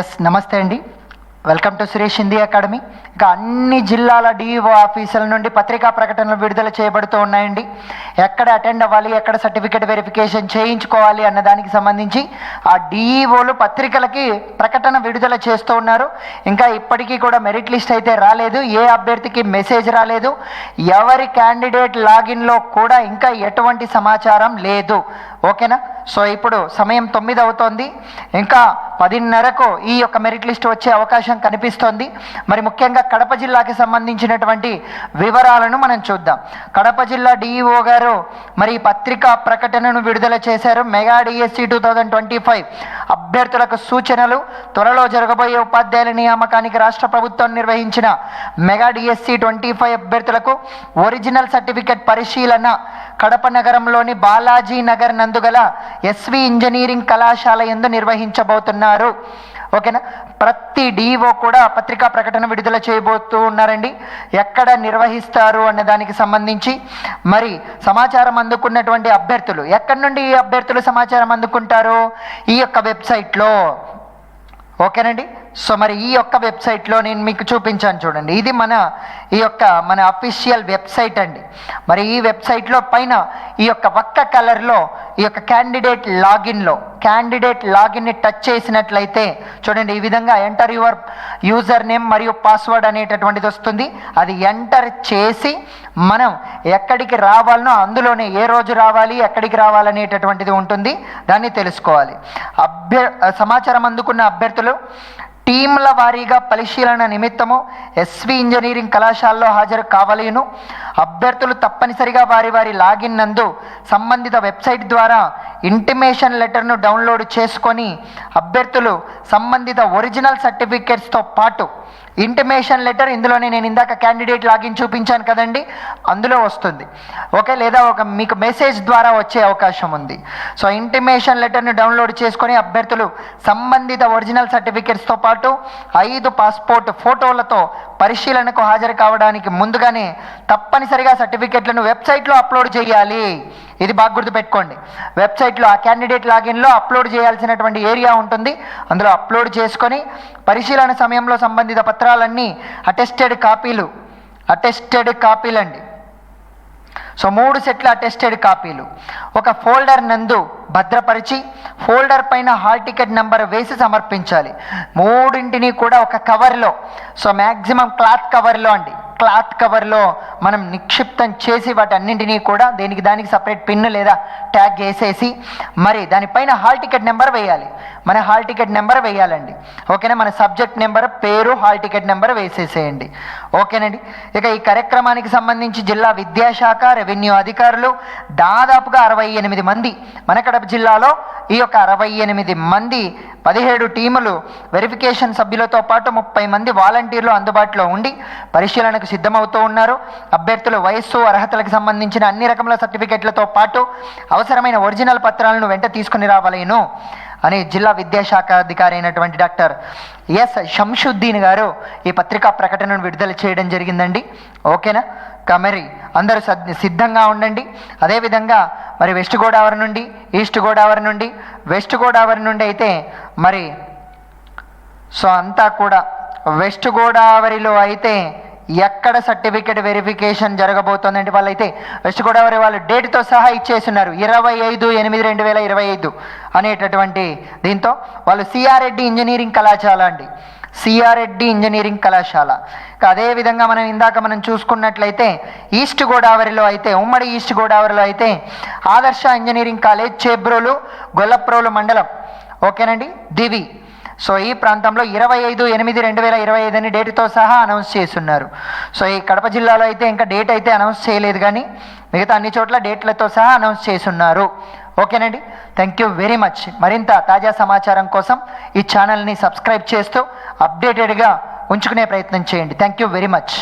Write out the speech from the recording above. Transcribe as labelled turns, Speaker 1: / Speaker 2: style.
Speaker 1: Yes నమస్తే అండి. Welcome to Suresh Hindi academy ఇక అన్ని జిల్లాల డిఈఓ ఆఫీసుల నుండి పత్రికా ప్రకటనలు విడుదల చేయబడుతూ ఉన్నాయండి. ఎక్కడ అటెండ్ అవ్వాలి ఎక్కడ సర్టిఫికేట్ వెరిఫికేషన్ చేయించుకోవాలి అన్న దానికి సంబంధించి ఆ డిఈఓలు పత్రికలకి ప్రకటన విడుదల చేస్తూ ఉన్నారు. ఇంకా ఇప్పటికీ కూడా మెరిట్ లిస్ట్ అయితే రాలేదు ఏ అభ్యర్థికి మెసేజ్ రాలేదు ఎవరి క్యాండిడేట్ లాగిన్లో కూడా ఇంకా ఎటువంటి సమాచారం లేదు. ఓకేనా? సో ఇప్పుడు సమయం తొమ్మిది అవుతోంది. ఇంకా పదిన్నరకు ఈ యొక్క మెరిట్ లిస్ట్ వచ్చే అవకాశం కనిపిస్తోంది. మరి ముఖ్యంగా కడప జిల్లాకి సంబంధించినటువంటి వివరాలను మనం చూద్దాం. కడప జిల్లా డిఈఓ గారు మరి ఈ పత్రికా ప్రకటనను విడుదల చేశారు. Mega DSC two thousand twenty five అభ్యర్థులకు సూచనలు. త్వరలో జరగబోయే ఉపాధ్యాయుల నియామకానికి రాష్ట్ర ప్రభుత్వం నిర్వహించిన మెగా డిఎస్సి ట్వంటీ ఫైవ్ అభ్యర్థులకు ఒరిజినల్ సర్టిఫికెట్ పరిశీలన కడప నగరంలోని బాలాజీ నగర్ నందుగల ఎస్వి ఇంజనీరింగ్ కళాశాల ఎందు నిర్వహించబోతున్నారు. ఓకేనా? ప్రతి డిఓ కూడా పత్రికా ప్రకటన విడుదల చేయబోతూ ఉన్నారండి. ఎక్కడ నిర్వహిస్తారు అనే దానికి సంబంధించి మరి సమాచారం అందుకున్నటువంటి అభ్యర్థులు ఎక్కడి నుండి ఈ అభ్యర్థులు సమాచారం అందుకుంటారు? ఈ యొక్క వెబ్సైట్లో. ఓకేనండి? సో మరి ఈ యొక్క వెబ్సైట్లో నేను మీకు చూపించాను చూడండి. ఇది మన ఈ యొక్క మన అఫీషియల్ వెబ్సైట్ అండి. మరి ఈ వెబ్సైట్లో పైన ఈ యొక్క ఒక్క కలర్లో ఈ యొక్క క్యాండిడేట్ లాగిన్లో క్యాండిడేట్ లాగిన్ని టచ్ చేసినట్లయితే చూడండి ఈ విధంగా ఎంటర్ యువర్ యూజర్ నేమ్ మరియు పాస్వర్డ్ అనేటటువంటిది వస్తుంది. అది ఎంటర్ చేసి మనం ఎక్కడికి రావాలనో అందులోనే ఏ రోజు రావాలి ఎక్కడికి రావాలనేటటువంటిది ఉంటుంది. దాన్ని తెలుసుకోవాలి. అభ్య సమాచారం అందుకున్న అభ్యర్థులు టీంల వారీగా పరిశీలన నిమిత్తము ఎస్వి ఇంజనీరింగ్ కళాశాలలో హాజరు కావలేను. అభ్యర్థులు తప్పనిసరిగా వారి వారి లాగిన్ నందు సంబంధిత వెబ్సైట్ ద్వారా ఇంటిమేషన్ లెటర్ను డౌన్లోడ్ చేసుకొని అభ్యర్థులు సంబంధిత ఒరిజినల్ సర్టిఫికేట్స్తో పాటు ఇంటిమేషన్ లెటర్ ఇందులోనే నేను ఇందాక క్యాండిడేట్ లాగిన్ చూపించాను కదండి అందులో వస్తుంది. ఓకే లేదా ఒక మీకు మెసేజ్ ద్వారా వచ్చే అవకాశం ఉంది. సో ఇంటిమేషన్ లెటర్ని డౌన్లోడ్ చేసుకొని అభ్యర్థులు సంబంధిత ఒరిజినల్ సర్టిఫికేట్స్తో పాటు ఐదు పాస్పోర్ట్ ఫోటోలతో పరిశీలనకు హాజరు కావడానికి ముందుగానే తప్పనిసరిగా సర్టిఫికేట్లను వెబ్సైట్లో అప్లోడ్ చేయాలి. ఇది బాగా గుర్తుపెట్టుకోండి. వెబ్సైట్లో ఆ క్యాండిడేట్ లాగిన్లో అప్లోడ్ చేయాల్సినటువంటి ఏరియా ఉంటుంది. అందులో అప్లోడ్ చేసుకొని పరిశీలన సమయంలో సంబంధిత పత్రాలన్నీ అటెస్టెడ్ కాపీలు. అటెస్టెడ్ కాపీలు అండి. సో మూడు సెట్ల అటెస్టెడ్ కాపీలు. ఒక ఫోల్డర్ నందు భద్రపరిచి ఫోల్డర్ పైన హాల్ టికెట్ నెంబర్ వేసి సమర్పించాలి. మూడింటిని కూడా ఒక కవర్లో. సో మ్యాక్సిమం క్లాత్ కవర్లో అండి. క్లాత్ కవర్లో మనం నిక్షిప్తం చేసి వాటి అన్నింటినీ కూడా దేనికి దానికి సపరేట్ పిన్ లేదా ట్యాగ్ వేసేసి మరి దానిపైన హాల్ టికెట్ నెంబర్ వేయాలి. మన హాల్ టికెట్ నెంబర్ వేయాలండి. ఓకేనా? మన సబ్జెక్ట్ నెంబర్ పేరు హాల్ టికెట్ నెంబర్ వేసేసేయండి. ఓకేనండి? ఇక ఈ కార్యక్రమానికి సంబంధించి జిల్లా విద్యాశాఖ రెవెన్యూ అధికారులు దాదాపుగా అరవై ఎనిమిది మంది మన కడప జిల్లాలో ఈ యొక్క అరవై ఎనిమిది మంది పదిహేడు టీములు వెరిఫికేషన్ సభ్యులతో పాటు ముప్పై మంది వాలంటీర్లు అందుబాటులో ఉండి పరిశీలనకు సిద్ధమవుతూ ఉన్నారు. అభ్యర్థుల వయస్సు అర్హతలకు సంబంధించిన అన్ని రకముల సర్టిఫికెట్లతో పాటు అవసరమైన ఒరిజినల్ పత్రాలను వెంట తీసుకుని రావాలేను అని జిల్లా విద్యాశాఖ అధికారి అయినటువంటి డాక్టర్ ఎస్ శంషుద్దీన్ గారు ఈ పత్రికా ప్రకటనను విడుదల చేయడం జరిగిందండి. ఓకేనా? కా మరి అందరూ సద్ సిద్ధంగా ఉండండి. అదేవిధంగా మరి వెస్ట్ గోదావరి నుండి ఈస్ట్ గోదావరి నుండి వెస్ట్ గోదావరి నుండి అయితే మరి సో అంతా కూడా వెస్ట్ గోదావరిలో అయితే ఎక్కడ సర్టిఫికేట్ వెరిఫికేషన్ జరగబోతోందంటే వాళ్ళైతే వెస్ట్ గోదావరి వాళ్ళు డేట్తో సహా ఇచ్చేస్తున్నారు. ఇరవై ఐదు ఎనిమిది రెండు వేల ఇరవై ఐదు అనేటటువంటి దీంతో వాళ్ళు సిఆర్ రెడ్డి ఇంజనీరింగ్ కళాశాల అండి. సిఆర్రెడ్డి ఇంజనీరింగ్ కళాశాల. అదేవిధంగా అదే విధంగా మనం ఇందాక మనం చూసుకున్నట్లయితే ఈస్ట్ గోదావరిలో అయితే ఉమ్మడి ఈస్ట్ గోదావరిలో అయితే ఆదర్శ ఇంజనీరింగ్ కాలేజ్ చేబ్రోలు గొల్లప్రోలు మండలం. ఓకేనండి? దివి. సో ఈ ప్రాంతంలో ఇరవై ఐదు ఎనిమిది రెండు వేల ఇరవై ఐదు అని డేట్తో సహా అనౌన్స్ చేస్తున్నారు. సో ఈ కడప జిల్లాలో అయితే ఇంకా డేట్ అయితే అనౌన్స్ చేయలేదు కానీ మిగతా అన్ని చోట్ల డేట్లతో సహా అనౌన్స్ చేస్తున్నారు. ఓకేనండి? థ్యాంక్ యూ వెరీ మచ్ మరింత తాజా సమాచారం కోసం ఈ ఛానల్ని సబ్స్క్రైబ్ చేస్తూ అప్డేటెడ్గా ఉంచుకునే ప్రయత్నం చేయండి. Thank you very much